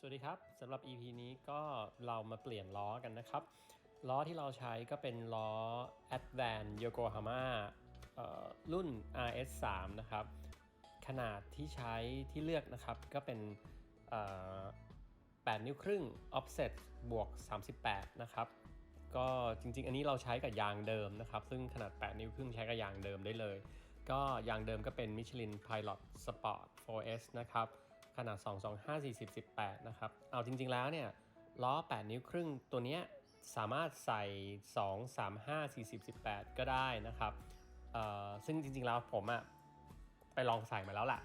สวัสดีครับสำหรับ EP นี้ก็เรามาเปลี่ยนล้อกันนะครับ ล้อที่เราใช้ก็เป็นล้อ Advan Yokohama รุ่น RS3 นะครับ ขนาดที่ใช้ที่เลือกนะครับก็เป็น 8 นิ้วครึ่ง offset บวก 38 นะครับก็จริงๆ อันนี้เราใช้กับยางเดิมนะครับ ซึ่งขนาด 8 นิ้วครึ่งใช้กับยางเดิมได้เลย ก็ยางเดิมก็เป็น Michelin Pilot Sport 4S นะครับ ขนาด 225 40 18 นะครับ เอาจริง ๆ แล้วเนี่ยล้อ 8 นิ้วครึ่งตัวเนี้ยสามารถใส่ 2 35 40 18 ก็ได้นะครับเอ่อซึ่งจริง ๆ แล้วผมอะไปลองใส่มาแล้วแหละ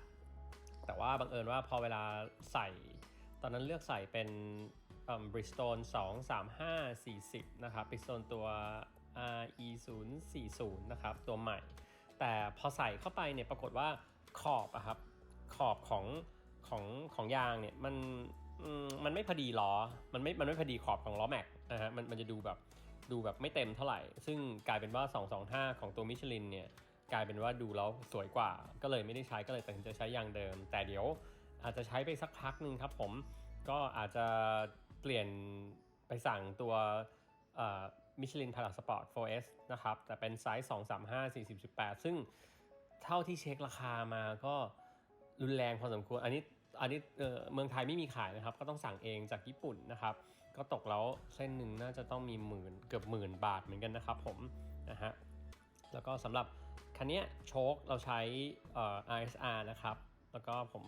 แต่ว่าบังเอิญว่าพอเวลาใส่ ตอนนั้นเลือกใส่เป็นบริสโตน2 3 5 40 นะครับบริสโตนตัว RE 0 40นะครับ ตัวใหม่ แต่พอใส่เข้าไปเนี่ยปรากฏว่าขอบอะครับ ขอบของ ของของยางเนี่ยมันมมันไม่พอดีล้อ มันไม่มันไม่พอดีขอบของล้อแม็กนะฮะมันมันจะดูแบบดูแบบไม่เต็มเท่าไหร่ ซึ่งกลายเป็นว่า 225 ของตัวมิชลินเนี่ยกลายเป็นว่าดูแล้วสวยกว่า ก็เลยไม่ได้ใช้ก็เลยตัดสินใจใช้ยางเดิม แต่เดี๋ยวอาจจะใช้ไปสักพักหนึ่งครับผมก็อาจจะเปลี่ยนไปสั่งตัวมิชลินพาราสปอร์ต 4S นะครับ แต่เป็นไซส์ 235 40 18 ซึ่งเท่าที่เช็คราคามาก็รุนแรงพอสมควร อันนี้ อันนี้เมืองไทยไม่มีขายนะครับ ก็ต้องสั่งเองจากญี่ปุ่นนะครับ ก็ตกแล้วเส้นหนึ่งน่าจะต้องมีหมื่นเกือบหมื่นบาทเหมือนกันนะครับผมนะฮะแล้วก็สำหรับคันนี้โชคเราใช้อ่อ RSR นะครับ แล้วก็ผม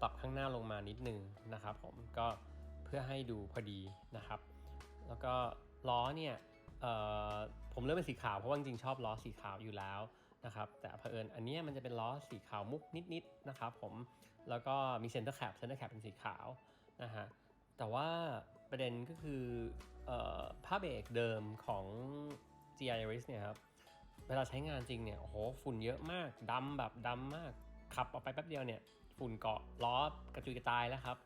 ปรับข้างหน้าลงมานิดนึงนะครับผมก็เพื่อให้ดูพอดีนะครับ แล้วก็ล้อเนี่ยผมเลือกเป็นสีขาวเพราะว่าจริงชอบล้อสีขาวอยู่แล้ว นะครับแต่เผอิญอันนี้มันจะเป็นล้อสีขาวมุกนิดๆนะครับผมแล้วก็มีเซนเตอร์แคปเซนเตอร์แคปเป็นสีขาวนะฮะแต่ว่าประเด็นก็คืออผ้าเบรกเดิมของ GI Yaris เนี่ยครับเวลาใช้งานจริงเนี่ยโอ้โหฝุ่นเยอะมากดำแบบดำมากขับออกไปแป๊บเดียวเนี่ยฝุ่นเกาะล้อกระจุยกระจายแล้วครับ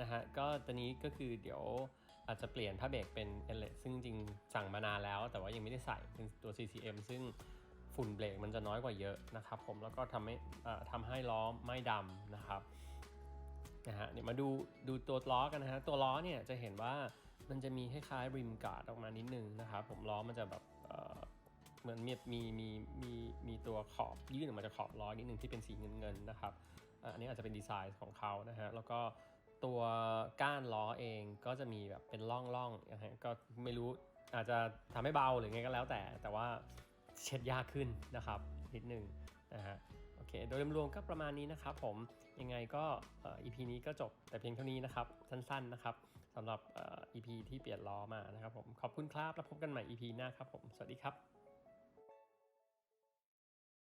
นะฮะก็ตอนนี้ก็คือเดี๋ยวอาจจะเปลี่ยนผ้าเบรกเป็นเอเลซึ่งจริงสั่งมานานแล้ว แต่ว่ายังไม่ได้ใส่เป็นตัว CCM ซึ่ง ฝุ่นเบรกมันจะน้อยกว่าเยอะนะครับผมแล้วก็ทำให้ทำให้ล้อไม่ดำนะครับนะฮะเดี๋ยมาดูดูตัวล้อกันนะฮะตัวล้อเนี่ยจะเห็นว่ามันจะมีคล้ายๆริมการ์ดออกมานิดนึงนะครับผมล้อมันจะแบบเหมือนมีมีมีมีมีตัวขอบยื่นออกมาจากขอบล้อนิดนึงที่เป็นสีเงินๆนะครับอันนี้อาจจะเป็นดีไซน์ของเขานะฮะแล้วก็ตัวก้านล้อเองก็จะมีแบบเป็นร่องร่องๆนะฮะก็ไม่รู้อาจจะทำให้เบาหรือไงก็แล้วแต่ แต่ว่า เช็ดยากขึ้นนะครับนิดนึงนะฮะโอเคโดยรวมๆก็ประมาณนี้นะครับผมยังไงก็อีพีนี้ก็จบแต่เพียงเท่านี้นะครับสั้นๆนะครับสำหรับอีพีที่เปลี่ยนล้อมานะครับผมขอบคุณครับแล้วพบกันใหม่อีพีหน้าครับผมสวัสดีครับ